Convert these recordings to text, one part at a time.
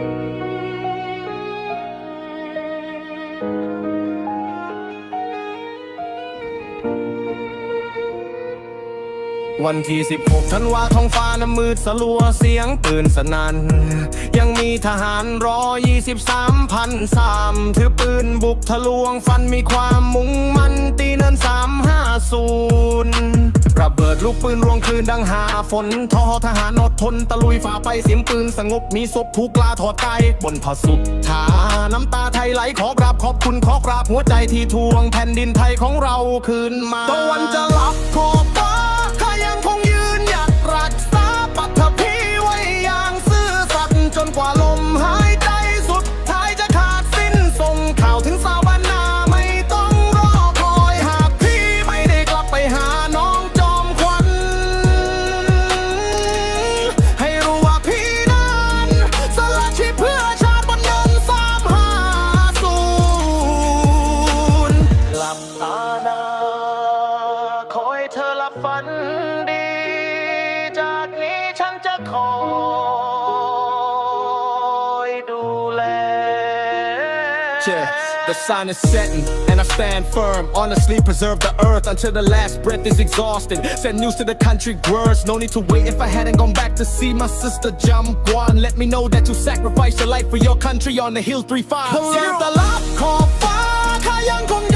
วันที่ 16ธันวาท้องฟ้าน้ำมืดสลัวเสียงปืนสนัน่นยังมีทหารรอ 23พันสามถือปืนบุกทะลวงฟันมีความมุ่งมั่นตีเนิน350ระเบิด ลูกปืนรวงคืนดังหาฝนทอทหารอดทนตะลุยฝ่าไปเสียงปืนสงบมีศพผู้กล้าถอดกายบนผสุดทาน้ำตาไทยไหลขอกราบขอบคุณขอกราบหัวใจที่ทวงแผ่นดินไทยของเราคืนมาตะวันจะรับขอ จะคอยดูแล Yeah, the sun is setting, and I stand firm. Honestly, preserve the earth until the last breath is exhausted. Send news to the country words. No need to wait if I hadn't gone back to see my sister Jump Guan. Let me know that you sacrificed your life for your country on the hill 3 5 พลังตลับขอบฟ้าข้ายังคง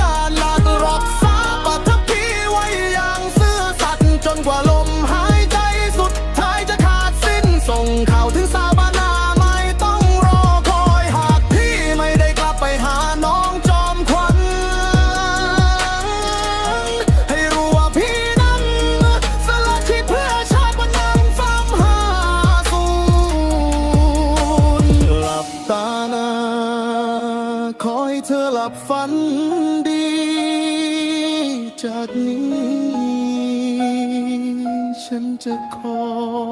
ให้เธอหลับฝันดี จากนี้ ฉันจะคอย